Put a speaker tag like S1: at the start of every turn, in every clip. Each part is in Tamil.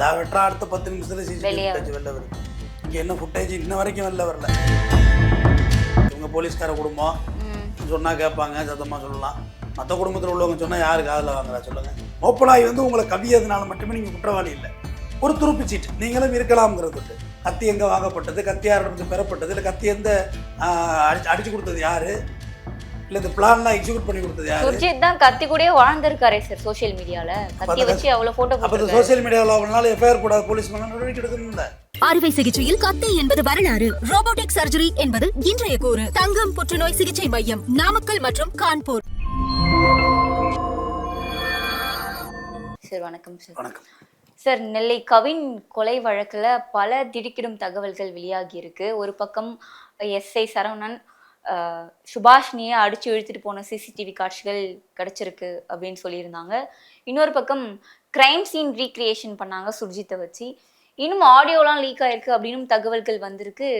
S1: நான் வெட்டுறா அடுத்த பத்து நிமிஷத்துல சிசிடிவி வெளில வருது. இங்கே என்ன ஃபுட்டேஜ் இன்ன வரைக்கும் வெளில வரல. இவங்க போலீஸ்கார குடும்பம்.
S2: ம்.
S1: சொன்னா கேட்பாங்க சத்தமாக சொல்லலாம். மற்ற குடும்பத்தில் உள்ளவங்க சொன்னால் யாரு காதில் வாங்குறா சொல்லுங்க. ஓப்பனாகி வந்து உங்களை கவியதுனால மட்டுமே நீங்கள் குற்றவாளி இல்லை. ஒரு துருப்பு சீட்டு. நீங்களும் இருக்கலாம்ங்கிறது கத்தி எங்கே வாங்கப்பட்டது? கத்தி யாரிடமிருந்து பெறப்பட்டது? இல்லை கத்தி எந்த அடிச்சு அடிச்சு கொடுத்தது யாரு? இல்லை இந்த பிளான்லாம் எக்ஸிக்யூட் பண்ணி கொடுத்தது யாரு?
S2: சுர்ஜித் தான் கத்தி கூடயே வாழ்ந்திருக்காரே சார் சோஷியல் மீடியால கத்தி வச்சு அவ்வளவு போட்டோ போட்டிருக்காரு.
S1: சோசியல் மீடியாவில் அவனால எஃப்ஐஆர் போடாத போலீஸ் மேலே நடவடிக்கை எடுக்கணும்ல
S3: அறுவை சிகிச்சையில் கத்தி என்பது வரலாறு. ரோபோட்டிக் சர்ஜரி என்பது இன்றைய கூறு. தங்கம் புற்றுநோய் சிகிச்சை மையம் நாமக்கல் மற்றும் கான்பூர்.
S2: சார் வணக்கம் சார்
S1: வணக்கம்.
S2: சார் நெல்லை கவின் கொலை வழக்குல பல திடுக்கிடும் தகவல்கள் வெளியாகி இருக்கு. ஒரு பக்கம் எஸ்ஐ சரவணன் சுபாஷினியை அடிச்சு இழுத்துட்டு போன சிசிடிவி காட்சிகள் கிடைச்சிருக்கு அப்படின்னு சொல்லியிருந்தாங்க. இன்னொரு பக்கம் கிரைம் சீன் ரீக்ரியேஷன் பண்ணாங்க சுர்ஜித்தை வச்சு. இன்னும் ஆடியோலாம் லீக் ஆயிருக்கு அப்படின்னு தகவல்கள் வந்திருக்கு.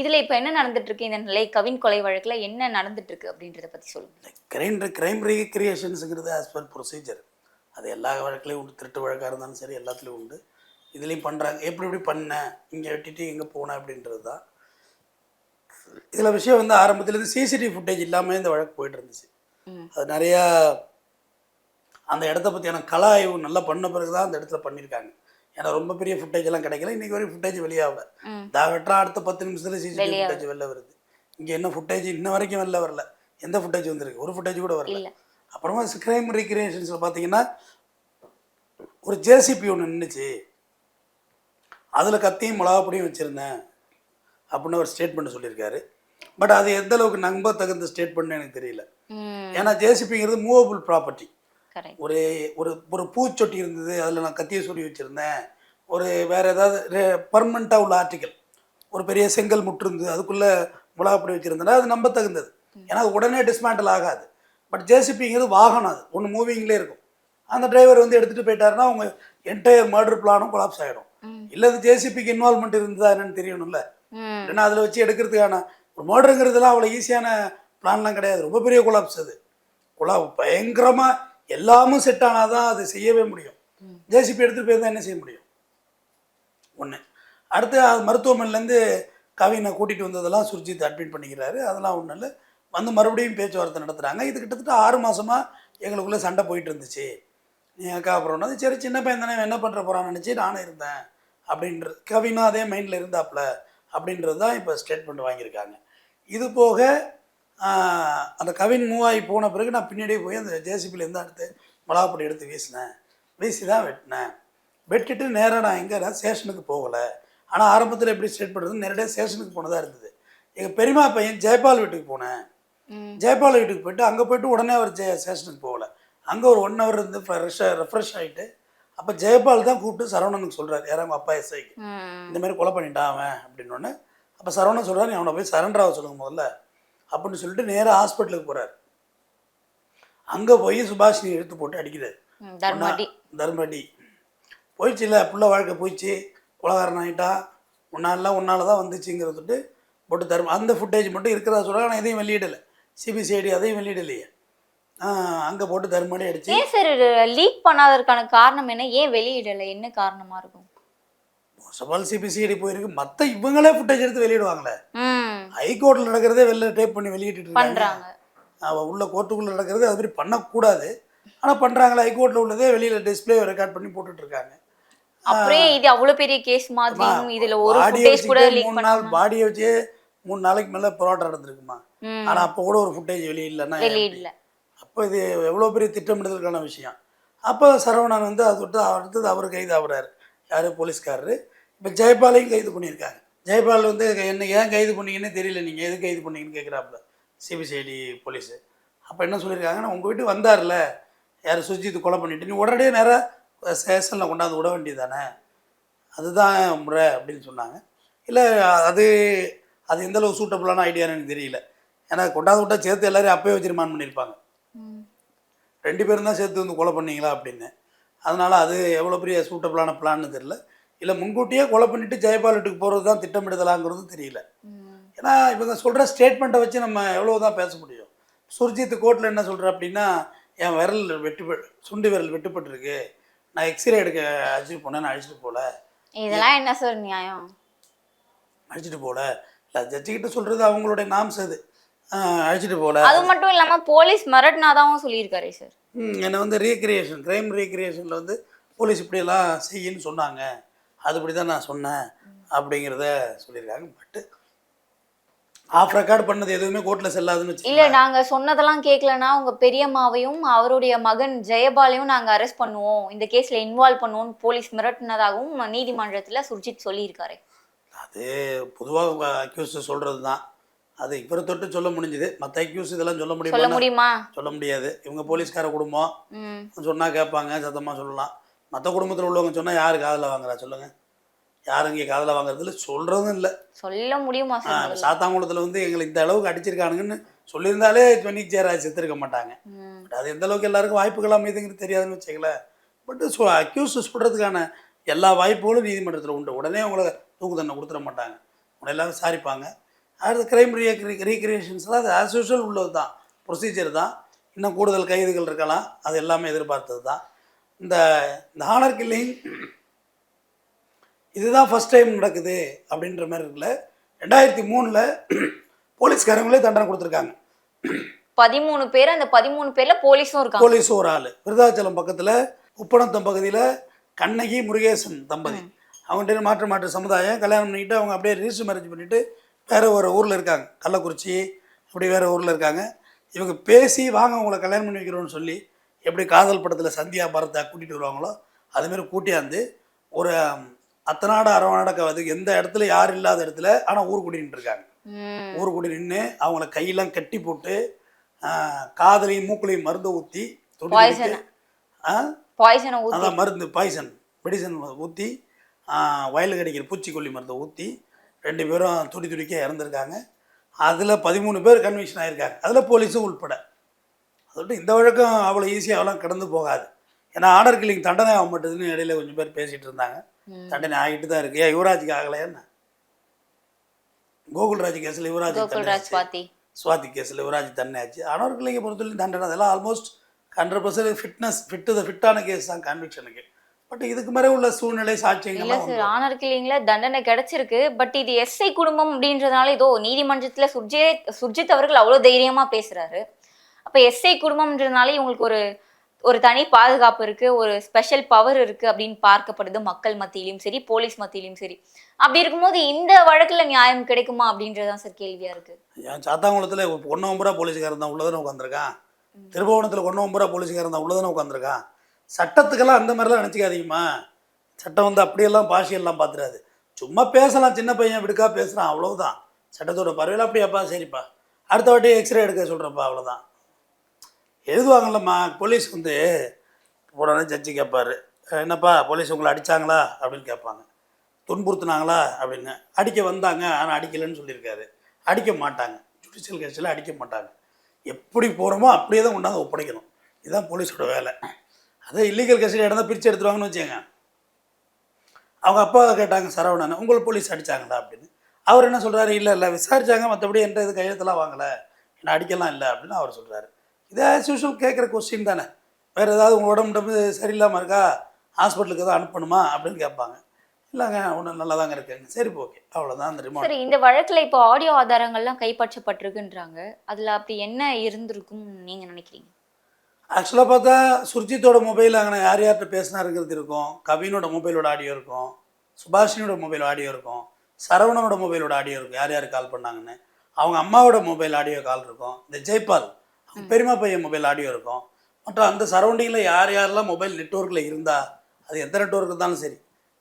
S2: இதுல இப்ப என்ன நடந்துட்டு இருக்கு இந்த நிலை கவின் கொலை வழக்குல என்ன நடந்துட்டு இருக்கு அப்படின்றத பத்தி சொல்லுங்க.
S1: கிரைம் கிரைம் ரீக்ரியேஷன்ஸுங்கிறது ஆஸ் பர் ப்ரொசீஜர் அது எல்லா வழக்குலையும் உண்டு. திருட்டு வழக்காக இருந்தாலும் சரி எல்லாத்துலேயும் உண்டு. இதுலேயும் பண்ணுறாங்க எப்படி எப்படி பண்ணேன் இங்கே வெட்டிட்டு எங்கே போனேன் அப்படின்றது தான் இதில் விஷயம் வந்து ஆரம்பத்துலேருந்து சிசிடிவி ஃபுட்டேஜ் இல்லாமல் இந்த வழக்கு போயிட்டு இருந்துச்சு. அது நிறையா அந்த இடத்த பற்றியான கலா ஆய்வு நல்லா பண்ண பிறகு தான் அந்த இடத்துல பண்ணியிருக்காங்க. ஏன்னா ரொம்ப பெரிய ஃபுட்டேஜ் எல்லாம் கிடைக்கல. இன்றைக்கி வரைக்கும் ஃபுட்டேஜ் வெளியாகல. தா வெட்டுறா அடுத்த பத்து நிமிஷத்தில் சிசிடிவி. ஃபுட்டேஜ் வெளில வருது. இங்கே என்ன ஃபுட்டேஜ் இன்ன வரைக்கும் வெளில வரல. எந்த ஃபுட்டேஜ் வந்திருக்கு? ஒரு ஃபுட்டேஜ் கூட வரல. அப்புறமா கிரைம் ரீக்ரியேஷன்ஸில் பார்த்தீங்கன்னா ஒரு ஜேசிபி ஒன்று நின்றுச்சு அதில் கத்தியும் மிளகாப்பொடியும் வச்சுருந்தேன். அப்படின்னு ஒரு ஸ்டேட்மெண்ட் சொல்லியிருக்காரு. பட் அது எந்த அளவுக்கு நம்ப தகுந்த ஸ்டேட்மெண்ட் எனக்கு தெரியல. ஏன்னா ஜேசிபிங்கிறது மூவபிள் ப்ராப்பர்ட்டி ஒரு ஒரு ஒரு பூச்சொட்டி இருந்தது அதில் நான் கத்தியை சொல்லி வச்சுருந்தேன். ஒரு வேறு ஏதாவது பர்மனெண்ட்டாக உள்ள ஆர்டிக்கல் ஒரு பெரிய செங்கல் முட்டு இருந்தது அதுக்குள்ளே மிளகாப்பொடி வச்சுருந்தேன்னா அது நம்ப தகுந்தது. ஏன்னா அது உடனே டிஸ்மேண்டில் ஆகாது. பட் ஜேசிபிங்கிறது வாகனம் அது. ஒன்று மூவிங்லேயே இருக்கும். அந்த டிரைவர் வந்து எடுத்துகிட்டு போயிட்டாருன்னா அவங்க என்டையர் மர்டர் பிளானும் கொலாப்ஸ் ஆகிடும். இல்லை அது ஜேசிபிக்கு இன்வால்மெண்ட் இருந்ததா என்னன்னு தெரியணும்ல. இல்லைன்னா அதில் வச்சு எடுக்கிறதுக்கான ஒரு மர்டருங்கிறதுலாம் அவ்வளோ ஈஸியான பிளான்லாம் கிடையாது. ரொம்ப பெரிய கொலாப்ஸ் அது. கொலா பயங்கரமாக எல்லாமும் செட் ஆனால் தான் அது செய்யவே முடியும். ஜேசிபி எடுத்துகிட்டு போய் தான் என்ன செய்ய முடியும்? ஒன்று அடுத்து அது மருத்துவமனையிலேருந்து கவினை கூட்டிகிட்டு வந்ததெல்லாம் சுர்ஜித் அட்மிட் பண்ணிக்கிறாரு. அதெல்லாம் ஒன்றும் இல்லை. வந்து மறுபடியும் பேச்சுவார்த்தை நடத்துகிறாங்க இது கிட்டத்தட்ட ஆறு மாதமாக எங்களுக்குள்ளே சண்டை போயிட்டு இருந்துச்சு. நீ அக்கா அப்புறம் சரி சின்ன பையன் தானே என்ன பண்ணுற போகிறான்னு நினச்சி நானும் இருந்தேன் அப்படின்றது கவினும் அதே மைண்டில் இருந்தாப்புல. அப்படின்றது தான் இப்போ ஸ்டேட்மெண்ட் வாங்கியிருக்காங்க. இது போக அந்த கவின் மூவ் ஆகி போன பிறகு நான் பின்னாடியே போய் அந்த ஜேசிபிலேருந்து அடுத்து மிளகாப்பொடி எடுத்து வீசினேன். வீசி தான் வெட்டினேன். வெட்டிட்டு நேராக நான் எங்கே நான் ஸ்டேஷனுக்கு போகலை. ஆனால் ஆரம்பத்தில் எப்படி ஸ்டேட் பண்ணுறது நேரடியாக ஸ்டேஷனுக்கு போனதாக இருந்தது. எங்கள் பெரியம்மா பையன் ஜெயபால் வீட்டுக்கு போனேன். ஜெயபால் வீட்டுக்கு போயிட்டு அங்கே போயிட்டு உடனே அவர் ஜெய ஸ்டேஷனுக்கு போகல. அங்கே ஒரு ஒன் ஹவர் இருந்து ஃப்ரெஷ்ஷாக ரெஃப்ரெஷ் ஆகிட்டு அப்போ ஜெயபால் தான் கூப்பிட்டு சரவணனுக்கு சொல்கிறார் யாரும் அவங்க அப்பா எஸ்ஐக்கு இந்த மாதிரி கொலை பண்ணிட்டான் அவன் அப்படின்னோடனே அப்போ சரவணன் சொல்கிறார் நீ அவனை போய் சரண்டர் ஆக சொல்லுங்க முதல்ல அப்படின்னு சொல்லிட்டு நேராக ஹாஸ்பிட்டலுக்கு போகிறார் அங்கே போய் சுபாஷினி எடுத்து போட்டு அடிக்கிறார்.
S2: தர்மடி.
S1: போயிடுச்சு இல்லை புள்ள வாழ்க்கை போயிடுச்சு குலகாரன் ஆகிட்டான் உன்னாலாம் உன்னால தான் வந்துச்சுங்கிறதுட்டு போட்டு தர்ம அந்த ஃபுட்டேஜ் மட்டும் இருக்கிறதா சொல்கிறாங்க ஆனால் எதையும் வெளியிடலை. சிபிசிஐடி அதையும் வெளியிடலையே. அங்கே போட்டு தர்மடி அடிச்சு.
S2: ஏன் சார் லீக் பண்ணாததற்கான காரணம் என்ன? ஏன் வெளியிடல? என்ன காரணமா இருக்கும்?
S1: சவால் சிபிசிஐடி போயிருக்கு. மற்ற இவங்களே ஃபுட்டேஜ் எடுத்து வெளியிடுவாங்களே.
S2: ம்.
S1: ஹைகோர்ட்டில் நடக்கிறதே வெளில டேப் பண்ணி வெளியிட்டு
S2: பண்றாங்க.
S1: உள்ள கோர்ட்டுக்குள்ளே நடக்கிறது அது மாதிரி பண்ணக்கூடாது. ஆனால் பண்ணுறாங்களே ஹைகோர்ட்டில் உள்ளதே வெளியில் டிஸ்பிளே ரெக்கார்ட் பண்ணி போட்டுட்டு இருக்காங்க.
S2: அப்படியே இது அவ்வளவு பெரிய கேஸ் மாதிரியும் இதுல ஒரு ஃபுட்டேஜ் கூட லீக்
S1: மூணு நாள் பாடியை வச்சு மூணு நாளைக்கு மேலே போராட்டம் நடந்திருக்குமா?
S2: ம்.
S1: ஆனால் அப்போ கூட ஒரு ஃபுட்டேஜ் வெளியிடலன்னா
S2: வெளியிடல.
S1: அப்போ இது எவ்வளோ பெரிய திட்டமிடுதலுக்கான விஷயம். அப்போ சரவணன் வந்து அது விட்டு அடுத்தது அவர் கைது ஆகுறாரு. யார்? போலீஸ்காரரு. இப்போ ஜெயபாலையும் கைது பண்ணியிருக்காங்க ஜெயபால் வந்து என்ன ஏன் கைது பண்ணீங்கன்னு தெரியல நீங்கள் எது கைது பண்ணீங்கன்னு கேட்குறாப்புல சிபிசிஐடி போலீஸு. அப்போ என்ன சொல்லியிருக்காங்கன்னா உங்கள் வீட்டு வந்தார்ல. யார்? சுஜித் கொலை பண்ணிட்டு நீ உடனடியே நேராக ஸ்டேஷனில் கொண்டாந்து விட வேண்டியதானே அதுதான் முறை அப்படின்னு சொன்னாங்க. இல்லை அது அது எந்த அளவுக்கு சூட்டபுளான ஐடியான்னு எனக்கு தெரியல. ஏன்னா கொண்டாந்து விட்டா சேர்த்து எல்லோரும் அப்பயே வச்சு பண்ணியிருப்பாங்க. ரெண்டு பேரும் தான் சேர்த்து வந்து கொலை பண்ணீங்களா அப்படின்னு. அதனால் அது எவ்வளோ பெரிய சூட்டபுளான பிளான்னு தெரியல. இல்லை முன்கூட்டியே கொலை பண்ணிட்டு ஜெயபால் வீட்டுக்கு போகிறது தான் திட்டமிடுதலாங்கிறது தெரியல. ஏன்னா இவங்க சொல்கிற ஸ்டேட்மெண்ட்டை வச்சு நம்ம எவ்வளோ தான் பேச முடியும். சுர்ஜித் கோர்ட்டில் என்ன சொல்கிற அப்படின்னா என் விரல் வெட்டுப்பட்டு சுண்டு விரல் வெட்டுப்பட்டிருக்கு. நான் எக்ஸ்ரே எடுக்க அழைச்சிட்டு போனேன் நான் அழைச்சிட்டு போகல
S2: இதெல்லாம் என்ன சார் நியாயம்?
S1: அழைச்சிட்டு போகல இல்லை ஜட்ஜிக்கிட்ட சொல்கிறது அவங்களுடைய நாம்ஸ் அது. அழைச்சிட்டு போகல
S2: அது மட்டும் இல்லாம போலீஸ் மிரட்டினாதான் சொல்லியிருக்காரு சார்
S1: என்னை வந்து ரீக்ரியேஷன் க்ரைம் ரீக்ரியேஷனில் வந்து போலீஸ் இப்படியெல்லாம் செய்யின்னு சொன்னாங்க. அதுபடி தான் நான் சொன்னேன் அப்படிங்கிறத சொல்லியிருக்காங்க. பட்டு ஆஃப் ரெக்கார்ட் பண்ணது எதுவுமே கோர்ட்டில் செல்லாதுன்னு
S2: இல்ல
S1: வச்சுக்கோங்க
S2: நாங்க சொன்னதெல்லாம் கேட்கலன்னா உங்க பெரியம்மாவையும் அவருடைய மகன் ஜெயபாலையும் நாங்க அரெஸ்ட் பண்ணுவோம். இந்த கேஸ்ல இன்வால்வ் பண்ணுவோம் போலீஸ் மிரட்டினதாகவும் நீதிமன்றத்துல சுர்ஜித் சொல்லியிருக்காரு.
S1: அது பொதுவாக அக்யூஸ் சொல்கிறது தான் அது இவரை தொட்டு சொல்ல முடிஞ்சுது. மற்ற அக்யூஸ் இதெல்லாம் சொல்ல
S2: சொல்ல
S1: முடியுமா? சொல்ல முடியாது. இவங்க போலீஸ்கார குடும்பம்.
S2: ம்.
S1: சொன்னால் கேட்பாங்க சத்தமாக சொல்லலாம். மற்ற குடும்பத்தில் உள்ளவங்க சொன்னால் யார் காதில் வாங்குறா சொல்லுங்கள் யாரும் இங்கே காதில் வாங்குறதில்ல சொல்கிறதும் இல்லை.
S2: சொல்ல முடியுமா?
S1: சாத்தாங்குளத்தில் வந்து எங்களை இந்த அளவுக்கு அடிச்சிருக்கானுங்கன்னு சொல்லியிருந்தாலே பண்ணி ஜெயராஜ் செத்துருக்க மாட்டாங்க. பட் அது எந்த அளவுக்கு எல்லாருக்கும் வாய்ப்புகள் அமைதுங்கிறது தெரியாதுன்னு வச்சுக்கல பட் ஸோ அக்யூஸ் சொல்கிறதுக்கான எல்லா வாய்ப்புகளும் நீதிமன்றத்தில் உண்டு. உடனே உங்களை தூக்கு தண்டனை கொடுத்துட மாட்டாங்க. உடனே எல்லாம் விசாரிப்பாங்க. அடுத்து கிரைம் ரீக்ரியேஷன்ஸ்லாம் அது ஆஸ் யூஷுவல் உள்ளது தான் ப்ரொசீஜர் தான். இன்னும் கூடுதல் கைதுகள் இருக்கலாம். அது எல்லாமே எதிர்பார்த்தது தான் இந்த இந்த ஹானர் கில்லிங் இதுதான் ஃபர்ஸ்ட் டைம் நடக்குது அப்படின்ற மாதிரி இருக்குல்ல. ரெண்டாயிரத்தி மூணில் போலீஸ்காரங்களே தண்டனை கொடுத்துருக்காங்க.
S2: பதிமூணு பேர் அந்த பதிமூணு பேர்ல போலீஸும் இருக்காங்க.
S1: போலீஸ் ஒரு ஆள். விருதாச்சலம் பக்கத்தில் உப்பனத்தம் பகுதியில் கண்ணகி முருகேசன் தம்பதி. அவங்கள்ட்ட மாற்று மாற்று சமுதாயம் கல்யாணம் பண்ணிக்கிட்டு அவங்க அப்படியே ரிஜிஸ்டர் மேரேஜ் பண்ணிவிட்டு வேற ஒரு ஊரில் இருக்காங்க. கள்ளக்குறிச்சி அப்படி வேற ஊரில் இருக்காங்க. இவங்க பேசி வாங்க உங்களை கல்யாணம் பண்ணி வைக்கிறோன்னு சொல்லி எப்படி காதல் படத்தில் சந்தியா பரத்தை கூட்டிகிட்டு வருவாங்களோ அதுமாரி கூட்டியாந்து ஒரு அத்தநாடு அரவநாடக்க வந்து எந்த இடத்துல யார் இல்லாத இடத்துல ஆனால் ஊர் கூட்டிகிட்டு இருக்காங்க
S2: ம்.
S1: ஊர் கூடி நின்று அவங்கள கையெல்லாம் கட்டி போட்டு காதுலையும் மூக்குலையும் மருந்து ஊற்றி அதான் மருந்து பாய்சன் மெடிசன் ஊற்றி வயலுக்கு அடிக்கிற பூச்சிக்கொல்லி மருந்தை ஊற்றி ரெண்டு பேரும் துடி துடிக்க இறந்துருக்காங்க. அதில் பதிமூணு பேர் கன்விக்ஷன் ஆகியிருக்காங்க அதில் போலீஸும் உள்பட. அதோட இந்த வழக்கம் அவ்வளோ ஈஸியாகலாம் கடந்து போகாது. ஏன்னா ஆர்டர் கில்லிங் தண்டனை ஆக மாட்டேதுன்னு இடையில கொஞ்சம் பேர் பேசிகிட்டு இருந்தாங்க. தண்டனை ஆகிட்டு தான் இருக்குது ஏன் யுவராஜுக்கு ஆகலையா கோகுல்ராஜ் கேஸில் யுவராஜ் சுவாதி. கேஸில் யுவராஜ் தண்டனையாச்சு ஆனால் பிள்ளைங்க பொறுத்தவரைக்கும் தண்டனை. அதெல்லாம் almost hundred percent fitness fit ஃபிட்டான case தான் கன்விக்ஷனுக்கு பட் இதுக்கு மேலே உள்ள சூழ்நிலை
S2: இல்ல
S1: சாட்சியங்கள்லாம்
S2: சார். ஆனர் கில்லிங்ல தண்டனை கிடைச்சிருக்கு. பட் இது எஸ்ஐ குடும்பம் அப்படின்றதுனால ஏதோ நீதிமன்றத்துல சுர்ஜித் சுர்ஜித் அவர்கள் அவ்வளவு தைரியமா பேசுறாரு. அப்ப எஸ்ஐ குடும்பம்ன்றதுனால இவங்களுக்கு ஒரு ஒரு தனி பாதுகாப்பு இருக்கு ஒரு ஸ்பெஷல் பவர் இருக்கு அப்படின்னு பார்க்கப்படுது மக்கள் மத்தியிலும் சரி போலீஸ் மத்தியிலும் சரி. அப்படி இருக்கும்போது இந்த வழக்குல நியாயம் கிடைக்குமா அப்படின்றதுதான் சார் கேள்வியா இருக்கு.
S1: சாத்தாங்குளத்தில் ஒன்னொம்பரா போலீஸ்காரன் தான் உள்ளதானே உட்காந்துருக்கான் திருபுவனத்தில் ஒன்னொம்பரா போலீஸ்காரன் தான் உள்ளதானே உட்காந்துருக்கான் சட்டத்துக்கெல்லாம் அந்த மாதிரிலாம் நினச்சிக்காதீங்கம்மா. சட்டம் வந்து அப்படியெல்லாம் பாஷையெல்லாம் பார்த்துறாது சும்மா பேசலாம் சின்ன பையன் விடுக்கா பேசுகிறான் அவ்வளோதான் சட்டத்தோட பறவையில் அப்படியாப்பா சரிப்பா. அடுத்த வாட்டி எக்ஸ்ரே எடுக்க சொல்கிறப்பா அவ்வளோதான் எழுதுவாங்கல்லம்மா போலீஸ் வந்து உடனே ஜட்ஜி கேட்பாரு என்னப்பா போலீஸ் உங்களை அடித்தாங்களா அப்படின்னு கேட்பாங்க துன்புறுத்துனாங்களா? அப்படின்னு. அடிக்க வந்தாங்க ஆனால் அடிக்கலைன்னு சொல்லியிருக்காரு. அடிக்க மாட்டாங்க. ஜுடிஷியல் கேஸில் அடிக்க மாட்டாங்க. எப்படி போகிறோமோ அப்படியே தான் கொண்டாந்து ஒப்படைக்கணும். இதுதான் போலீஸோட வேலை. அதே இல்லீகல் கஸ்டடி இடம் பிரித்து எடுத்துருவாங்கன்னு வச்சுக்கோங்க. அவங்க அப்பா கேட்டாங்க சரவணன் உங்களை போலீஸ் அடித்தாங்களா அப்படின்னு. அவர் என்ன சொல்கிறாரு இல்லை இல்லை விசாரிச்சாங்க மற்றபடி என்ற இது கையெழுத்தெல்லாம் வாங்கலை. என்ன அடிக்கலாம் இல்லை அப்படின்னு அவர் சொல்கிறாரு இதே ஆஸ் யூஷுவல் கேட்குற கொஸ்டின் தானே. வேறு ஏதாவது உங்கள் உடம்பு உடம்பு சரியில்லாமல் இருக்கா? ஹாஸ்பிட்டலுக்கு எதாவது அனுப்பணுமா? அப்படின்னு கேட்பாங்க. இல்லைங்க ஒன்றும் நல்லா தாங்க இருக்குங்க. சரி ஓகே அவ்வளோதான் அந்த ரிமோட்
S2: சரி இந்த வழக்குல இப்போ ஆடியோ ஆதாரங்கள்லாம் கைப்பற்றப்பட்டிருக்குன்றாங்க. அதுல அப்படி என்ன இருந்திருக்கும் நீங்க நினைக்கிறீங்க?
S1: ஆக்சுவலாக பார்த்தா சுர்ஜித்தோட மொபைல் அங்கே யார் யார்கிட்ட பேசினாருங்கிறது இருக்கும். கவினோட மொபைலோட ஆடியோ இருக்கும். சுபாஷினியோட மொபைல் ஆடியோ இருக்கும். சரவணனோட மொபைலோட ஆடியோ இருக்கும். யார் யார் கால் பண்ணாங்கன்னு. அவங்க அம்மாவோட மொபைல் ஆடியோ கால் இருக்கும். இந்த ஜெய்பால் அவங்க பெரியமா பையன் மொபைல் ஆடியோ இருக்கும். மற்றும் அந்த சரௌண்டிங்கில் யார் யாரெல்லாம் மொபைல் நெட்ஒர்க்கில் இருந்தா அது எந்த நெட்ஒர்க் இருந்தாலும் சரி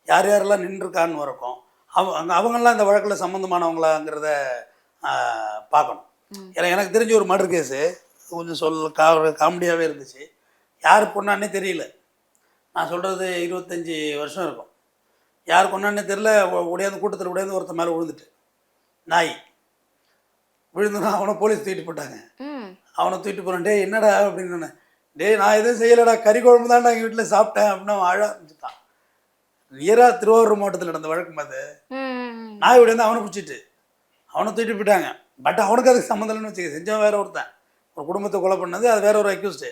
S1: யார் யாரெல்லாம் நின்றுருக்கான்னு இருக்கும். அவங்க அங்க அவங்கெல்லாம் இந்த வழக்கில் சம்மந்தமானவங்களாங்கிறத பார்க்கணும். ஏன்னா எனக்கு தெரிஞ்ச ஒரு மர்டர் கேஸு கொஞ்சம் சொல் கா காமெடியாகவே இருந்துச்சு. யார் பொண்ணான்னே தெரியல. நான் சொல்கிறது இருபத்தஞ்சி வருஷம் இருக்கும். யார் கொண்டானே தெரில உடையாந்து கூட்டத்தில் உடையாந்து ஒருத்தன் மேலே விழுந்துட்டு. நாய். விழுந்துனா அவனை போலீஸ் தூக்கிட்டு போட்டாங்க. அவனை தூக்கிட்டு போகிறான் டேய் என்னடா? அப்படின்னு. டேய் நான் எதுவும் செய்யலடா. கறி குழம்பு தான் எங்கள் வீட்டில் சாப்பிட்டேன். அப்படின்னு அவன் அழ ஆரம்பிச்சுட்டான். நியராக திருவாரூர் மாவட்டத்தில் நடந்த வழக்கம் அது நாய் விட அவனை பிடிச்சிட்டு அவனை தூக்கிட்டு போயிட்டாங்க. பட் அவனுக்கு அதுக்கு சம்மந்தம் இல்லைன்னு வச்சுக்க செஞ்சவன் வேற ஒருத்தன். இப்போ குடும்பத்தை கொலை பண்ணது அது வேற ஒரு அக்யூஸ்டு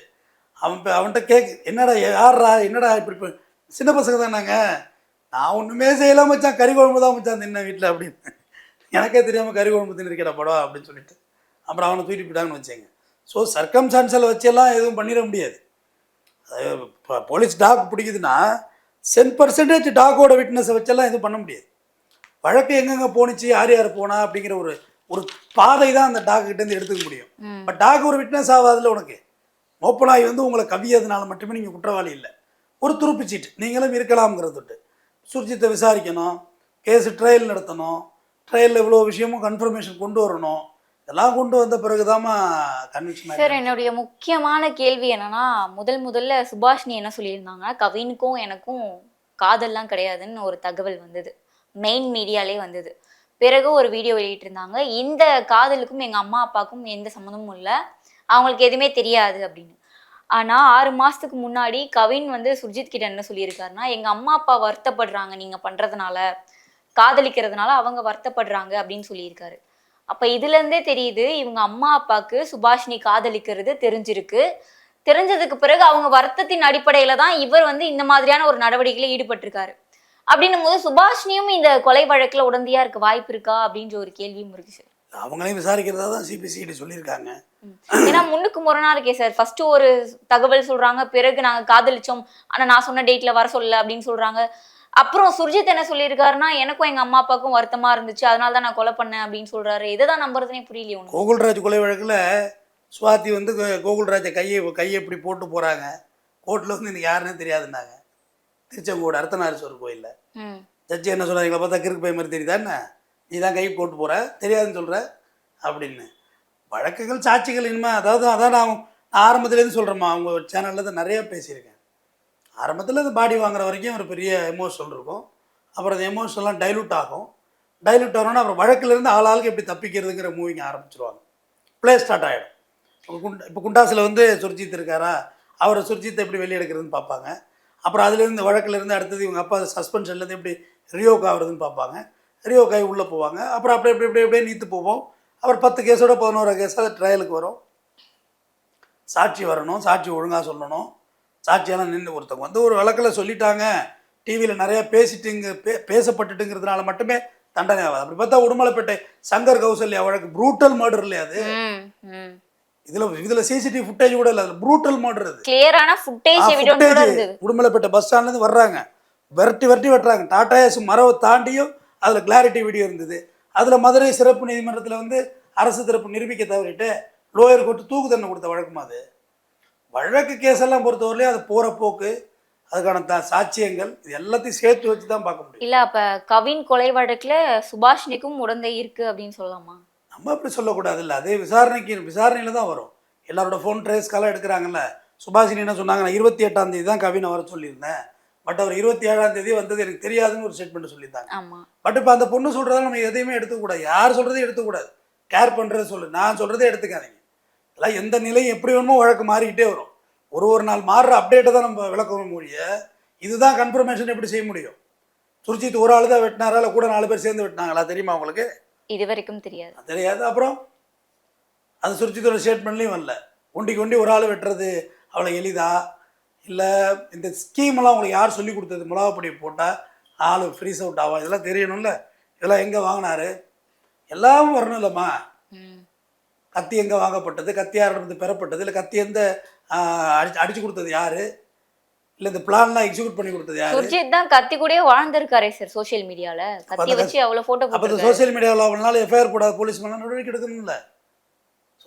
S1: அவன் இப்போ அவன்கிட்ட கேக் என்னடா யார்ரா என்னடா இப்படி சின்ன பசங்க தானாங்க. நான் ஒன்றுமே செய்யலாம் மச்சான். கறி குழம்பு தான் மச்சான் தின்ன வீட்டில் அப்படின்னு. எனக்கே தெரியாமல் கறி குழம்பு தின்னுருக்கடா படம் அப்படின்னு சொல்லிட்டு. அப்புறம் அவனை தூக்கிட்டு போயிட்டாங்கன்னு வச்சேங்க ஸோ சர்க்கம்சான்ஸில் வச்செல்லாம் எதுவும் பண்ணிட முடியாது. போலீஸ் டாக் பிடிக்குதுன்னா சென் பர்சன்டேஜ் டாகோட விட்னஸை வச்செல்லாம் எதுவும் பண்ண முடியாது. வழக்கு எங்கெங்கே போணுச்சு யார் யார் போனா அப்படிங்கிற ஒரு ஒரு பாதை தான் அந்த டாக் கிட்டேருந்து எடுத்துக்க முடியும். பட் டாக் ஒரு விட்னஸ் ஆகாதுல்ல உனக்கு. மோப்பனாய் வந்து உங்களை கவியதுனால மட்டுமே நீங்கள் குற்றவாளி இல்லை. ஒரு துருப்பிச்சீட்டு நீங்களும் இருக்கலாம்ங்கிறது தொட்டு சுர்ஜித்தை விசாரிக்கணும். கேஸ் ட்ரையல் நடத்தணும். ட்ரையலில் இவ்வளோ விஷயமும் கன்ஃபர்மேஷன் கொண்டு வரணும். இதெல்லாம் கொண்டு வந்த பிறகுதாம்மா கன்விக்ஷன்
S2: சார் என்னுடைய முக்கியமான கேள்வி என்னன்னா முதல் முதல்ல சுபாஷினி என்ன சொல்லியிருந்தாங்க? கவினுக்கும் எனக்கும் காதல்லாம் கிடையாதுன்னு ஒரு தகவல் வந்தது. மெயின் மீடியாலே வந்தது. பிறகு ஒரு வீடியோ வெளியிட்டிருந்தாங்க. இந்த காதலுக்கும் எங்கள் அம்மா அப்பாவுக்கும் எந்த சம்மந்தமும் இல்லை. அவங்களுக்கு எதுவுமே தெரியாது அப்படின்னு. ஆனால் ஆறு மாதத்துக்கு முன்னாடி கவின் வந்து சுர்ஜித் கிட்ட என்ன சொல்லியிருக்காருன்னா எங்கள் அம்மா அப்பா வருத்தப்படுறாங்க நீங்கள் பண்ணுறதுனால காதலிக்கிறதுனால அவங்க வருத்தப்படுறாங்க அப்படின்னு சொல்லியிருக்காரு. அப்போ இதுலேருந்தே தெரியுது இவங்க அம்மா அப்பாவுக்கு சுபாஷினி காதலிக்கிறது தெரிஞ்சிருக்கு. தெரிஞ்சதுக்கு பிறகு அவங்க வருத்தத்தின் அடிப்படையில் தான் இவர் வந்து இந்த மாதிரியான ஒரு நடவடிக்கையில் ஈடுபட்டிருக்காரு. அப்படின்னும் போது சுபாஷினியும் இந்த கொலை வழக்குல உடந்தையா இருக்க வாய்ப்பு இருக்கா அப்படின்ற ஒரு கேள்வியும் இருக்கு சார்
S1: அவங்களையும் விசாரிக்கிறதா தான் சிபிசிஐடி சொல்லியிருக்காங்க.
S2: ஏன்னா முன்னுக்கு முரணா இருக்கே சார் ஃபர்ஸ்ட் ஒரு தகவல் சொல்றாங்க பிறகு நாங்க காதலிச்சோம். ஆனா நான் சொன்ன டேட்ல வர சொல்லல அப்படின்னு சொல்றாங்க. அப்புறம் சுர்ஜித் என்ன சொல்லியிருக்காருன்னா எனக்கும் எங்க அம்மா அப்பாவுக்கும் வருத்தமா இருந்துச்சு. அதனால தான் நான் கொலை பண்ணேன் அப்படின்னு சொல்றாரு. எதை தான் நம்புறதுனே புரியலையே
S1: கோகுல்ராஜ் கொலை வழக்கில் சுவாதி வந்து கோகுல்ராஜை கையை கையை இப்படி போட்டு போகிறாங்க கோர்ட்டில் வந்து எனக்கு யாருன்னே தெரியாதுன்னாங்க. திருச்செங்கோடு அர்த்தநாரீஸ்வரர் கோயிலில். ஜட்ஜி என்ன சொல்கிறாங்க எங்களை பார்த்தா கிறுக்கு பை மாதிரி தெரியுதா என்ன? நீ தான் கை போட்டு போகிற தெரியாதுன்னு சொல்கிற அப்படின்னு. வழக்குகள் சாட்சிகள் இனிமே அதாவது அதான் நான் ஆரம்பத்துலேருந்து சொல்கிறேம்மா அவங்க சேனலில் தான் நிறையா பேசியிருக்கேன். ஆரம்பத்தில் இந்த பாடி வாங்குற வரைக்கும் ஒரு பெரிய எமோஷனல் இருக்கும். அப்புறம் அந்த எமோஷனல்லாம் டைலூட் ஆகும். டைலூட் ஆகணும்னா அப்புறம் வழக்குலேருந்து ஆள் ஆளுக்கு எப்படி தப்பிக்கிறதுங்கிற மூவிங்க ஆரம்பிச்சிருவாங்க. ப்ளே ஸ்டார்ட் ஆகிடும் இப்போ குண்டா இப்போ குண்டாஸில் வந்து சுர்ஜித் இருக்காரா? அவரை சுர்ஜித்தை எப்படி வெளியே எடுக்கிறதுன்னு பார்ப்பாங்க. அப்புறம் அதுலேருந்து வழக்கிலேருந்து அடுத்தது இவங்க அப்பா சஸ்பென்ஷன்லேருந்து எப்படி ரியோக் ஆகுறதுன்னு பார்ப்பாங்க. ரியோக்காய் உள்ளே போவாங்க. அப்புறம் அப்படியே அப்படி அப்படியே அப்படியே நீத்து போவோம். அப்புறம் பத்து கேஸோட பதினோரு கேஸாக ட்ரையலுக்கு வரும். சாட்சி வரணும். சாட்சி ஒழுங்காக சொல்லணும். சாட்சியெல்லாம் நின்று ஒருத்தவங்க வந்து ஒரு வழக்கில் சொல்லிட்டாங்க. டிவியில் நிறையா பேசிட்டுங்க பே பேசப்பட்டுட்டுங்கிறதுனால மட்டுமே தண்டனை ஆகாது. அப்படி பார்த்தா உடுமலைப்பேட்டை சங்கர் கௌசல்யா வழக்கு ப்ரூட்டல் மர்டர் இல்லையா அது? இதில் இதில் சிசிடிவி ஃபுட்டேஜ் கூட இல்லை. ப்ரூட்டல் மர்டர் அது.
S2: கிளியரான ஃபுட்டேஜ் எவிடன்ஸ் கூட இருந்தது
S1: உடுமலைப்பேட்டை பஸ் ஸ்டாண்ட்லேருந்து வர்றாங்க. விரட்டி விரட்டி வெட்டுறாங்க. டாடா ஏஸ் மரவை தாண்டியும் அதில் கிளாரிட்டி வீடியோ இருந்தது. அதில் மதுரை சிறப்பு நீதிமன்றத்தில் வந்து அரசு தரப்பு நிரூபிக்க தவறிட்டு லோயர் கோர்ட்டு தூக்கு தண்டனை கொடுத்த வழக்குமா அது? வழக்கு கேஸெல்லாம் பொறுத்தவரையிலே அது போகிற போக்கு. அதுக்கான த சாட்சியங்கள் இது எல்லாத்தையும் சேர்த்து வச்சு தான் பார்க்க முடியும்.
S2: இல்ல அப்ப கவின் கொலை வழக்குல சுபாஷினிக்கும் உடந்தை இருக்கு அப்படின்னு சொல்லலாமா?
S1: நம்ம அப்படி சொல்லக்கூடாது இல்லை அதே விசாரணைக்கு விசாரணையில் தான் வரும். எல்லாரோட ஃபோன் ட்ரேஸ்க்கெல்லாம் எடுக்கிறாங்கல்ல. சுபாஷினி என்ன சொன்னாங்க நான் இருபத்தி எட்டாம் தேதி தான் கவினை வர சொல்லியிருந்தேன். பட் அவர் இருபத்தி ஏழாம் தேதி வந்தது எனக்கு தெரியாதுன்னு ஒரு ஸ்டேட்மெண்ட் சொல்லியிருந்தாங்க. பட் இப்போ அந்த பொண்ணு சொல்கிறத நம்ம எதையுமே எடுத்துக்கூடாது யார் சொல்கிறதையும் எடுத்துக்கூடாது கேர் பண்ணுறத சொல்லு. நான் சொல்கிறதே எடுத்துக்காதீங்க. இதெல்லாம் எந்த நிலையும் எப்படி வேணுமோ வழக்கு மாறிக்கிட்டே வரும். ஒரு ஒரு நாள் மாறுற அப்டேட்டை தான் நம்ம விளக்கணும் மொழிய இதுதான் கன்ஃபர்மேஷன் எப்படி செய்ய முடியும்? சுர்ஜித் ஒரு ஆள் தான் வெட்டினாரா? இல்லை கூட நாலு பேர் சேர்ந்து வெட்டினாங்களா? தெரியுமா உங்களுக்கு?
S2: இது வரைக்கும் தெரியாது
S1: தெரியாது. அப்புறம் அது சுர்ஜித்தோட ஸ்டேட்மெண்ட்லேயும் வரல. ஒண்டிக்கு ஒண்டி ஒரு ஆள் வெட்டுறது அவ்வளோ எளிதா? இல்லை இந்த ஸ்கீமெல்லாம் உங்களுக்கு யார் சொல்லி கொடுத்தது? மிளகாப்பொடி போட்டால் ஆள் ஃப்ரீஸ் அவுட் ஆகும் இதெல்லாம் தெரியணும்ல. இதெல்லாம் எங்கே வாங்கினாரு? எல்லாம் வரணும் இல்லைம்மா. கத்தி எங்கே வாங்கப்பட்டது? கத்தி யாரிடமிருந்து பெறப்பட்டது? இல்லை கத்தி எந்த அடிச்சு அடிச்சு கொடுத்தது யார்? இல்லை இந்த பிளான்லாம் எக்ஸிக்யூட் பண்ணி கொடுத்தது யார்?
S2: சுர்ஜித் தான் கத்தி கூடயே வாழ்ந்திருக்காரே சார் சோஷியல் மீடியால கத்தி வச்சு அவ்வளவு போட்டோ
S1: அப்போ சோஷியல் மீடியாவில் அவனால எஃப்ஐஆர் போடாத போலீஸ் மேலே நடவடிக்கை எடுக்கணும்ல.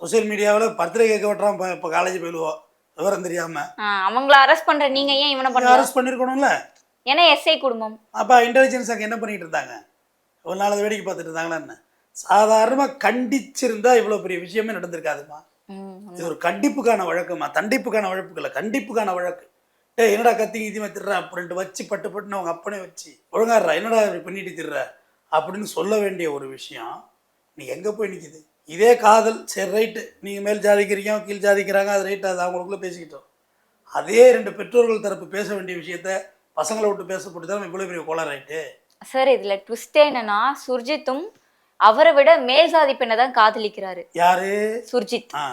S1: சோஷியல் மீடியாவில் பத்திரிகை வெட்டுறான் இப்போ காலேஜ் போயிடுவோம் விவரம் தெரியாமல்
S2: ஆ, அவங்கள அரெஸ்ட் பண்ற நீங்க ஏன் இவனை பண்ணல
S1: அரெஸ்ட் பண்ணியிருக்கணும்ல
S2: ஏன்னா எஸ்ஐ குடும்பம்.
S1: அப்போ இன்டெலிஜென்ஸ் அங்கே என்ன பண்ணிட்டு இருந்தாங்க? ஒரு நாள் வேடிக்கை பார்த்துட்டு இருந்தாங்களா என்ன? சாதாரணமாக கண்டிச்சிருந்தா இவ்வளோ பெரிய விஷயமே நடந்திருக்காதுமா. இது ஒரு கண்டிப்புக்கான வழக்குமா? தண்டிப்புக்கான வழக்கு இல்லை கண்டிப்புக்கான வழக்கு. டேய் என்னடா கத்தி கீத்தி திடுற? அப்படின்ட்டு வச்சு பட்டு பட்டுன்னு அவங்க அப்பனே வச்சு ஒழுங்காடுறா என்னடா இப்படி பண்ணிட்டு திடுற? அப்படின்னு சொல்ல வேண்டிய ஒரு விஷயம் நீ எங்கே போய் நிற்கிது இதே காதல் சரி ரைட்டு நீங்கள் மேல் ஜாதிக்கிறீங்க கீழ் ஜாதிக்கிறாங்க அது ரைட்டு அது அவங்களுக்குள்ள பேசிக்கிட்டோம். அதே ரெண்டு பெற்றோர்கள் தரப்பு பேச வேண்டிய விஷயத்த பசங்களை விட்டு பேசப்பட்டு தான் இவ்வளோ பெரிய கொலை ரைட்டு
S2: சார் இதுல ட்விஸ்ட் என்னன்னா சுர்ஜித்தும் அவரை விட மேல் சாதி பெண்ணை தான் காதலிக்கிறாரு.
S1: யாரு?
S2: சுர்ஜித்.
S1: ஆ.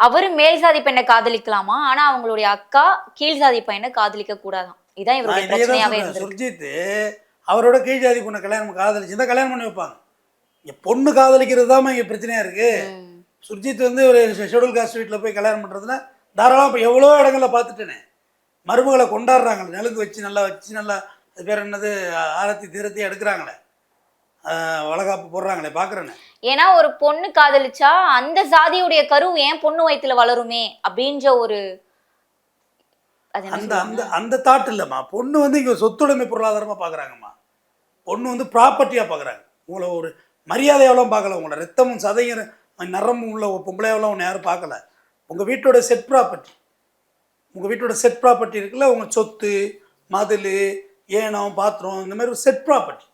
S2: அவரு மேல் சாதி பெண்ணை காதலிக்கலாமா? ஆனா அவங்களுடைய அக்கா கீழ் சாதி பையனை காதலிக்க கூடாதாம். இதான் இவருடைய பிரச்சனையாவே
S1: சுர்ஜித் அவரோட கீழ் ஜாதி பொண்ணை கல்யாணம் காதலிச்சு கல்யாணம் பண்ணி வைப்பாங்க. இங்க பொண்ணு காதலிக்கிறது தான் இங்க பிரச்சனையா இருக்கு. சுர்ஜித் வந்து ஒரு ஷெடியூல் காஸ்ட் வீட்டில் போய் கல்யாணம் பண்ணுறதுனா தாராளமாக இப்போ எவ்வளோ இடங்கள்ல பார்த்துட்டேனே. மருமகளை கொண்டாடுறாங்க நலுங்கு வச்சு நல்லா வச்சு நல்லா அது பேர் என்னது ஆரத்தி தீரத்தி எடுக்கிறாங்களே. வளகாப்பு போடுறாங்களே பார்க்குறேனே
S2: ஏன்னா ஒரு பொண்ணு காதலிச்சா அந்த சாதியுடைய கரு ஏன் பொண்ணு வயித்துல வளருமே அப்படின்ற ஒரு
S1: அந்த? அந்த அந்த தாட் இல்லைம்மா. பொண்ணு வந்து இங்கே சொத்துடைமை பொருளாதாரமாக பார்க்குறாங்கம்மா பொண்ணு வந்து ப்ராப்பர்ட்டியாக பார்க்குறாங்க உங்களை ஒரு மரியாதையெல்லாம் பார்க்கல உங்களோட ரத்தமும் சதையும் நரமும் உள்ள ஒரு பொம்பளையெல்லாம் ஒன்று யாரும் பார்க்கல உங்கள் வீட்டோட செட் ப்ராப்பர்ட்டி உங்கள் வீட்டோட செட் ப்ராப்பர்ட்டி இருக்குல்ல உங்கள் சொத்து மதில் ஏனம் பாத்திரம் இந்த மாதிரி ஒரு செட் ப்ராப்பர்ட்டி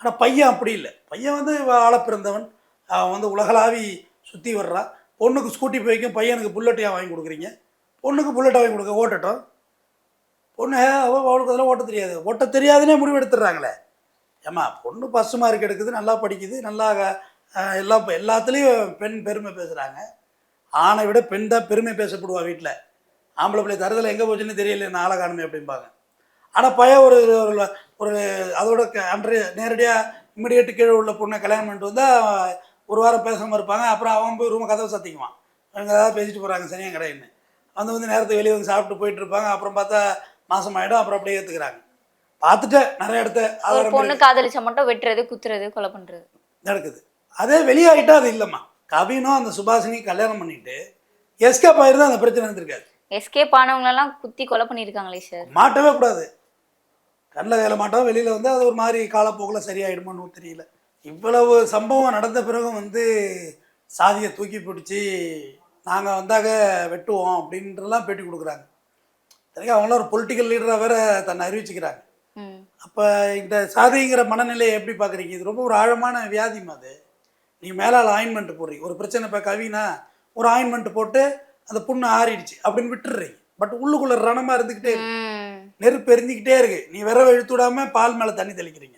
S1: ஆனால் பையன் அப்படி இல்லை. பையன் வந்து ஆள பிறந்தவன். அவன் வந்து உலகளாவி சுற்றி வர்றான் பொண்ணுக்கு ஸ்கூட்டி போய்க்கும் பையனுக்கு புல்லட்டையாக வாங்கி கொடுக்குறீங்க? பொண்ணுக்கு புல்லட்டை வாங்கி கொடுக்க ஓட்டட்டும். பொண்ணு அவ அவளுக்கு அதெல்லாம் ஓட்ட தெரியாது. ஓட்ட தெரியாதுன்னே முடிவு எடுத்துடுறாங்களே. ஏம்மா பொண்ணு பசு மார்க் எடுக்குது நல்லா படிக்குது நல்லா எல்லா எல்லாத்துலேயும் பெண் பெருமை பேசுகிறாங்க ஆணை விட பெண் தான் பெருமை பேசப்படுவா வீட்டில் ஆம்பளை பிள்ளை தருதலை எங்கே போச்சுன்னு தெரியல நான் ஆளை காணுமே அப்படிம்பாங்க. ஆனால் பையன் ஒரு ஒரு அதோட அன்றைய நேரடியாக இமிடியேட்டு கீழே உள்ள பொண்ணை கல்யாணம் பண்ணிட்டு வந்தால் ஒரு வாரம் பேசாமல் இருப்பாங்க. அப்புறம் அவன் போய் ரூமை கதவை சத்திக்குவான். அவங்க ஏதாவது பேசிட்டு போகிறாங்க சரியா கிடையாதுன்னு வந்து வந்து நேரத்துக்கு வெளியே வந்து சாப்பிட்டு போயிட்டு இருப்பாங்க. அப்புறம் பார்த்தா மாசம் ஆகிடும் அப்புறம் அப்படியே ஏற்றுக்கிறாங்க பார்த்துட்டேன் நிறைய இடத்த.
S2: பொண்ணு காதலிச்சா மட்டும் வெட்டுறது குத்துறது கொலை பண்றது.
S1: நடக்குது. அதே வெளியாகிட்டா அது இல்லைம்மா. கவினும் அந்த சுபாஷினி கல்யாணம் பண்ணிட்டு எஸ்கேப் ஆயிருந்தா அந்த பிரச்சனை இருந்திருக்காது
S2: எஸ்கேப் ஆனவங்களெல்லாம் குத்தி கொலை பண்ணியிருக்காங்களே சார்.
S1: மாட்டவே கூடாது. கண்ணில் வேலை மாட்டோம் வெளியில் வந்து அது ஒரு மாதிரி காலப்போக்கில் சரியாயிடுமான்னு தெரியல. இவ்வளவு சம்பவம் நடந்த பிறகும் வந்து சாதியை தூக்கி பிடிச்சி நாங்கள் வந்தாக வெட்டுவோம் அப்படின்றலாம் பேட்டி கொடுக்குறாங்க. சரிங்க அவங்களாம் ஒரு பொலிட்டிக்கல் லீடராக வேற தன்னை அறிவிச்சுக்கிறாங்க. அப்போ இந்த சாதிங்கிற மனநிலையை எப்படி பார்க்குறீங்க இது ரொம்ப ஒரு ஆழமான வியாதிமா அது. நீங்கள் மேலால் ஆயின்மெண்ட் போடுறீங்க. ஒரு பிரச்சனை இப்போ கவினா ஒரு ஆயின்மெண்ட் போட்டு அந்த புண்ணு ஆறிடுச்சு அப்படின்னு விட்டுடுறீங்க. பட் உள்ளுக்குள்ள ரணமாக இருந்துக்கிட்டே இருக்கு. நெருப்பு எரிஞ்சிக்கிட்டே இருக்கு. நீ விரவ இழுத்து விடாம பால் மேலே தண்ணி தெளிக்கிறீங்க.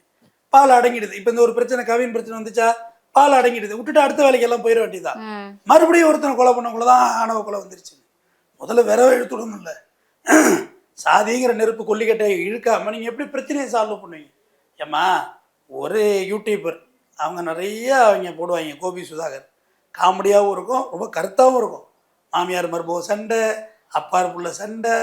S1: பால் அடங்கிடுது. இப்போ இந்த ஒரு பிரச்சனை கவின் பிரச்சனை வந்துச்சா? பால் அடங்கிடுது. விட்டுட்டு அடுத்த வேலைக்கு எல்லாம் போயிட வேண்டியதுதான்.
S2: ம்
S1: மறுபடியும் ஒருத்தனை கொலை பண்ணக்குள்ள தான் ஆணவ கொலை வந்துருச்சு. முதல்ல விரவ இழுத்து விடணும்ல. சாதிங்கிற நெருப்பு கொல்லிக்கட்டையை இழுக்காம நீங்கள் எப்படி பிரச்சனையை சால்வ் பண்ணுவீங்க? ஏம்மா ஒரு யூடியூபர் அவங்க நிறைய அவங்க போடுவாங்க கோபி சுதாகர். காமெடியாகவும் இருக்கும் ரொம்ப கருத்தாகவும் இருக்கும். மாமியார் மருமக சண்டை அப்பார் புள்ள சண்டை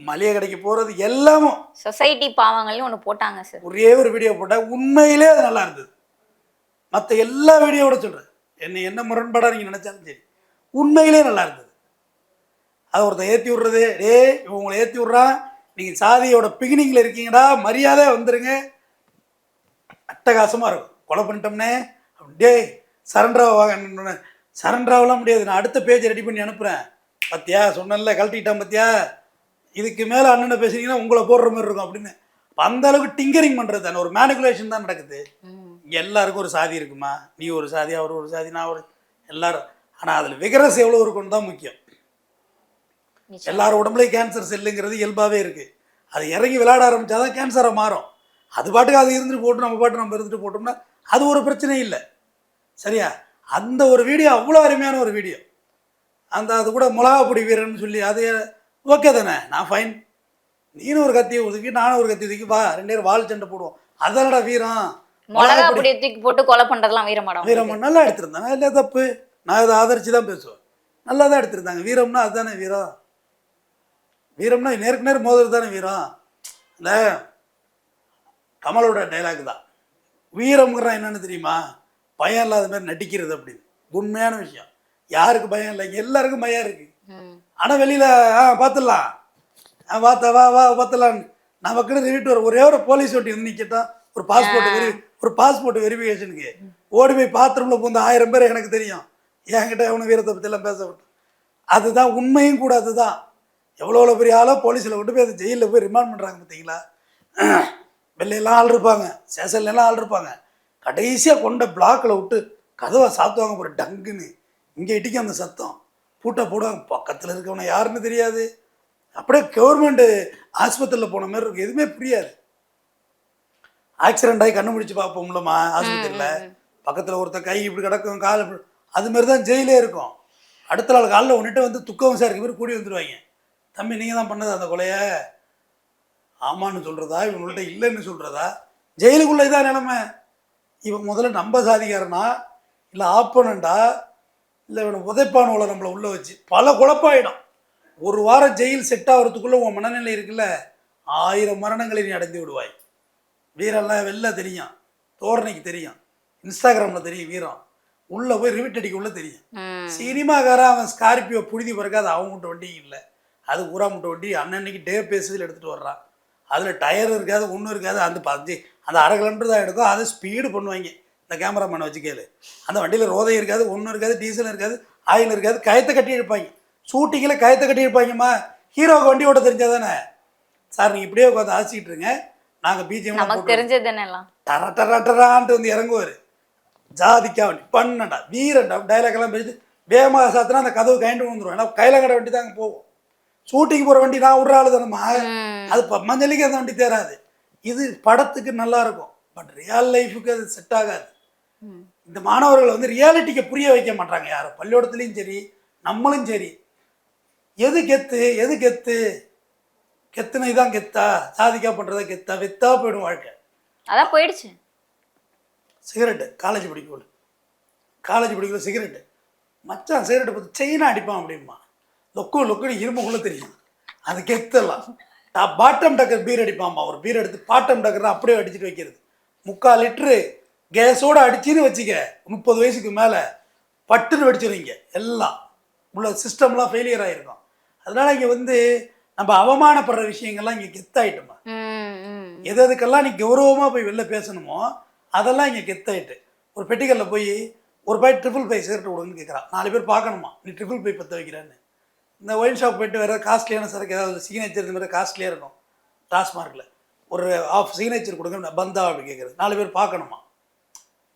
S1: மளிகை கடைக்கு போகிறது எல்லாமும்
S2: சொசைட்டி பாவங்கள்னு ஒண்ணு போட்டாங்க சார்
S1: ஒரே ஒரு வீடியோ போட்டால் உண்மையிலே அது நல்லா இருந்தது. மற்ற எல்லா வீடியோவோட சொல்கிறேன் என்னை என்ன முரண்பாடாக நீங்கள் நினச்சாலும் சரி உண்மையிலே நல்லா இருந்தது. அது ஒருத்தன் ஏற்றி விட்றது டேய் இவன் உங்களை ஏற்றி விட்றான். நீங்கள் சாதியோட பிகினிங்கில் இருக்கீங்கடா மரியாதை வந்துருங்க. அட்டகாசமாக இருக்கும். கொலை பண்ணிட்டோம்னே. அப்படி, டேய் சரண்டராக வாங்க. சரண்டராகலாம் முடியாது. நான் அடுத்த பேஜ் ரெடி பண்ணி அனுப்புகிறேன் பத்தியா? சொன்னேன்ல கழட்டிட்டான் பத்தியா? இதுக்கு மேலே அண்ணனை பேசுனீங்கன்னா உங்களை போடுற மாதிரி இருக்கும் அப்படின்னு. அப்ப அந்த அளவுக்கு டிங்கரிங் பண்ணுறது தானே. ஒரு மேனிகுலேஷன் தான் நடக்குது. எல்லாருக்கும் ஒரு சாதி இருக்குமா? நீ ஒரு சாதி அவர் ஒரு சாதி நான் ஒரு எல்லாரும். ஆனால் அதில் விகரஸ் எவ்வளோ இருக்குன்னு தான் முக்கியம்.
S2: நிச்சயம்.
S1: எல்லார் உடம்புலையும் கேன்சர் செல்லுங்கிறது இயல்பாகவே இருக்குது அது இறங்கி விளையாட ஆரம்பிச்சாதான் கேன்சராக மாறும். அது பாட்டுக்கு அது இருந்துட்டு போட்டு நம்ம பாட்டு நம்ம இருந்துட்டு போட்டோம்னா அது ஒரு பிரச்சனை இல்லை. சரியா? அந்த ஒரு வீடியோ அவ்வளோ அருமையான ஒரு வீடியோ அந்த அது கூட மிளகா பொடி வீரன் சொல்லி அது ஓகே தானே? நான் ஃபைன் நீனும் ஒரு கத்தியை ஒதுக்கி நானும் ஒரு கத்தி ஒதுக்கி வா ரெண்டு பேரும் வால் சண்டை போடுவோம். அதனடா வீரம்?
S2: மிளகா பொடியை தூக்கி போட்டு கொலை பண்றதெல்லாம் வீரமாடம்
S1: வீரம் நல்லா எடுத்திருந்தாங்க. இல்லை தப்பு. நான் இதை ஆதரிச்சு தான் பேசுவேன். நல்லா தான் எடுத்திருந்தாங்க. வீரம்னா அதுதானே வீரம்? வீரம்னா நேருக்கு நேர் மோதுறது தானே வீரம்? இல்லை கமலோட டைலாக் தான். வீரம்ங்கிறான் என்னன்னு தெரியுமா? பயம் இல்லாத மாதிரி நடிக்கிறது அப்படின்னு. உண்மையான விஷயம். யாருக்கு பயம் இல்லை? எல்லாருக்கும் பயம் இருக்கு.
S2: ம்
S1: ஆனால் வெளியில் ஆ பார்த்துடலாம் ஆ பார்த்தா வா வா பார்த்துடலான்னு நான் பக்கத்து வீட்டு வர ஒரே ஒரு போலீஸ் ஓட்டி வந்து நிற்கட்டும் ஒரு பாஸ்போர்ட் வெரி ஒரு பாஸ்போர்ட் வெரிஃபிகேஷனுக்கு ஓடி போய் பாத்ரூமில் பூந்த ஆயிரம் பேர் எனக்கு தெரியும். என்கிட்ட எவனும் வீரத்தை பற்றிலாம் பேச விட்டு அதுதான் உண்மையும் கூட அதுதான். எவ்வளோ எவ்வளோ பெரிய ஆளோ போலீஸில் கொண்டு போய் அதை ஜெயிலில் போய் ரிமாண்ட் பண்ணுறாங்க பார்த்தீங்களா வெளியெல்லாம் ஆள் இருப்பாங்க. ஸ்டேஷன்லாம் ஆள் இருப்பாங்க. கடைசியாக கொண்ட பிளாக்கில் விட்டு கதவை சாத்துவாங்க ஒரு டங்குன்னு. இங்கே இடிக்கும் அந்த சத்தம். பூட்டை போடுவாங்க பக்கத்தில் இருக்கவன யாருன்னு தெரியாது. அப்படியே கவர்மெண்ட் ஆஸ்பத்திரியில் போன மாதிரி இருக்கும் எதுவுமே புரியாது. ஆக்சிடென்ட் ஆகி கண்ணு முடிச்சு பார்ப்போம்லம்மா ஆஸ்பத்திரியில். பக்கத்தில் ஒருத்தன் கை இப்படி கிடக்கும் கால் இப்படி அது மாதிரி தான் ஜெயிலே இருக்கும். அடுத்த நாள் காலையில் ஒன்றுட்டு வந்து துக்கம் விசாரிக்க பேர் கூடி வந்துடுவாங்க தம்பி நீங்கள் தான் பண்ணது அந்த கொலையை? ஆமான்னு சொல்கிறதா இவங்கள்ட்ட இல்லைன்னு சொல்கிறதா ஜெயிலுக்குள்ளே இதான் நிலைமை. இவன் முதல்ல நம்ம சாதிக்காரனா? இல்லை ஆப்பனண்டா இல்லை இவனை உதைப்பானோல நம்மளை உள்ளே வச்சு. பல குழப்பாயிடும் ஒரு வாரம் ஜெயில் செட் ஆகிறதுக்குள்ளே உன் மனநிலை இருக்குல்ல ஆயிரம் மரணங்களை நீ அடைந்து விடுவாய். வீரெல்லாம் வெளில தெரியும். தோரணைக்கு தெரியும். இன்ஸ்டாகிராமில் தெரியும் வீரம். உள்ளே போய் ரிவிட் அடிக்க உள்ள தெரியும். சினிமாக்காரன் அவன் ஸ்கார்பியோ புழுதி பிறக்காது அவன் மட்டும் வண்டி இல்லை. அது ஊரா மட்டும் வண்டி அன்னன்னைக்கு டே பேசுதில் எடுத்துகிட்டு வர்றான். அதில் டயர் இருக்காது ஒன்றும் இருக்காது அந்த பஞ்சு அந்த அரை கிலோமீட்டர் தான் எடுக்கும். அதை ஸ்பீடு பண்ணுவாங்க இந்த கேமராமேனை வச்சு கேளு. அந்த வண்டியில் ரோதை இருக்காது ஒன்றும் இருக்காது டீசல் இருக்காது ஆயில் இருக்காது கயத்தை கட்டி இருப்பாங்க ஷூட்டிங்கில் கயத்தை கட்டி இருப்பாங்கம்மா ஹீரோவுக்கு வண்டி ஓட்ட தெரிஞ்சாதானே? சார் நீங்கள் இப்படியே உட்காந்து ஆசிக்கிட்டு இருங்க. நாங்கள் பிஜிஎம்
S2: நமக்கு தெரிஞ்சது தானே எல்லாம்.
S1: டர டர டரான்ட்டு வந்து இறங்குவார். ஜாதிக்கா வண்டி பண்ணண்டா வீரண்டா டைலாக் எல்லாம் பேசி வேகமாக சாத்தினா அந்த கதவு கைண்டு வந்துடும் ஏன்னா கையில கடை வண்டி தாங்க போகும். ஷூட்டிங் போகிற வண்டி நான் விட்ற ஆளு தானம்மா. அது மஞ்சளிக்கு அந்த வண்டி தேராது. இது படத்துக்கு நல்லா இருக்கும். பட் ரியல் லைஃபுக்கு அது செட் ஆகாது. இந்த மாணவர்களை வந்து ரியாலிட்டிக்கு புரிய வைக்க மாட்டாங்க யாரும் பள்ளிக்கூடத்துலேயும் சரி நம்மளும் சரி. எது கெத்து எது கெத்து? கெத்துனை தான் கெத்தா? சாதிக்கா பண்ணுறதா கெத்தா? வெத்தா போயிடும் வாழ்க்கை.
S2: அதான் போயிடுச்சு.
S1: சிகரெட்டு காலேஜ் படிக்கல காலேஜ் படிக்கல சிகரெட்டு. மச்சான் சிகரெட்டை பற்றி செயினா அடிப்பான் அப்படிம்பா. லொக்கு லொக்குன்னு இரும்புக்குள்ளே தெரியும். அது கெத்தெல்லாம். நான் பாட்டம் டக்கர் பீர் அடிப்பான்ப்பா. ஒரு பீர் எடுத்து பாட்டம் டக்கர் அப்படியே அடிச்சுட்டு வைக்கிறது. முக்கால் லிட்ரு கேஸோடு அடிச்சின்னு வச்சுக்க முப்பது வயசுக்கு மேலே பட்டுன்னு வெடிச்சிருவீங்க எல்லாம். உள்ள சிஸ்டம்லாம் ஃபெயிலியர் ஆகிருக்கும் அதனால் இங்கே வந்து நம்ம அவமானப்படுற விஷயங்கள்லாம் இங்கே கெத்தாயிட்டுமா. எது எதுக்கெல்லாம் நீ கௌரவமாக போய் வெளில பேசணுமோ அதெல்லாம் இங்கே கெத்தாயிட்டு. ஒரு பெட்டிக்கல்ல போய் ஒரு பாய் ட்ரிபிள் பை சிகரெட் கொடுங்கன்னு கேட்குறான் நாலு பேர் பார்க்கணுமா? நீ ட்ரிபிள் பை பற்ற வைக்கிறேன்னு. இந்த ஒயின் ஷாப் போயிட்டு வேறு காஸ்ட்லியான சரக்கு ஏதாவது சிக்னேச்சர் இந்த மாதிரி காஸ்ட்லியாக இருக்கும் டாஸ்மார்க்கில் ஒரு ஆஃப் சிக்னேச்சர் கொடுங்க பந்தா அப்படி கேட்குறது நாலு பேர் பார்க்கணுமா?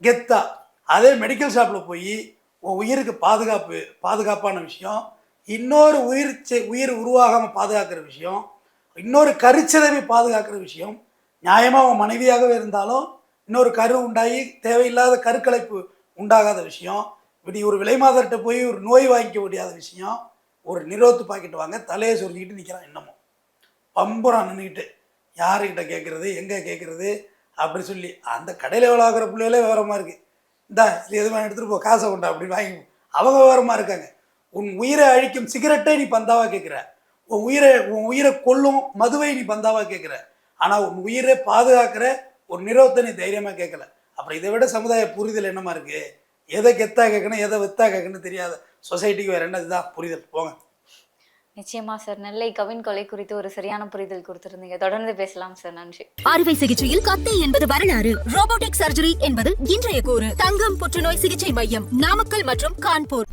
S1: கெத்தா. அதே மெடிக்கல் ஷாப்பில் போய் உன் உயிருக்கு பாதுகாப்பு பாதுகாப்பான விஷயம். இன்னொரு உயிர் செ- உயிர் உருவாகாமல் பாதுகாக்கிற விஷயம். இன்னொரு கருச்சிதைவை பாதுகாக்கிற விஷயம். நியாயமாக உன் மனைவியாகவே இருந்தாலும் இன்னொரு கரு உண்டாகி தேவையில்லாத கருக்கலைப்பு உண்டாகாத விஷயம். இப்படி ஒரு விலை மாதர்கிட்ட போய் ஒரு நோய் வாங்கிக்க முடியாத விஷயம். ஒரு நிரோத்து பாக்கெட் வாங்க தலையை சொல்லிக்கிட்டு நிற்கிறான் இன்னமும். பம்புறான் நின்றுக்கிட்டு யாருக்கிட்ட கேட்குறது எங்கே கேட்குறது அப்படி சொல்லி அந்த கடையில் எவ்வளோ ஆகிற பிள்ளைகளே விவரமாக இருக்குது இந்தா இது எதுவும் எடுத்துகிட்டு போ காசை கொண்டா அப்படி வாங்கி அவங்க விவரமாக இருக்காங்க. உன் உயிரை அழிக்கும் சிகரெட்டை நீ பந்தாவாக கேட்குற. உன் உயிரை உன் உயிரை கொல்லும் மதுவை நீ பந்தாவாக கேட்குற. ஆனால் உன் உயிரை பாதுகாக்கிற ஒரு நிறுவத்தை நீ தைரியமாக கேட்கல. அப்புறம் இதை விட சமுதாய புரிதல் என்னமா இருக்குது எதை கெத்தாக கேட்கணும் எதை வெத்தா கேட்கணும் தெரியாத சொசைட்டிக்கு வேறு என்ன இதுதான் புரிதல்? போங்க.
S2: நிச்சயமா சார் நெல்லை கவின் கொலை குறித்து ஒரு சரியான புரிதல் கொடுத்திருந்தீங்க. தொடர்ந்து பேசலாம் சார் நன்றி.
S3: அறுவை சிகிச்சையில் கத்தை என்பது வரலாறு. ரோபோட்டிக் சர்ஜரி என்பது இன்றைய கூறு. தங்கம் புற்றுநோய் சிகிச்சை மையம் நாமக்கல் மற்றும் கான்பூர்.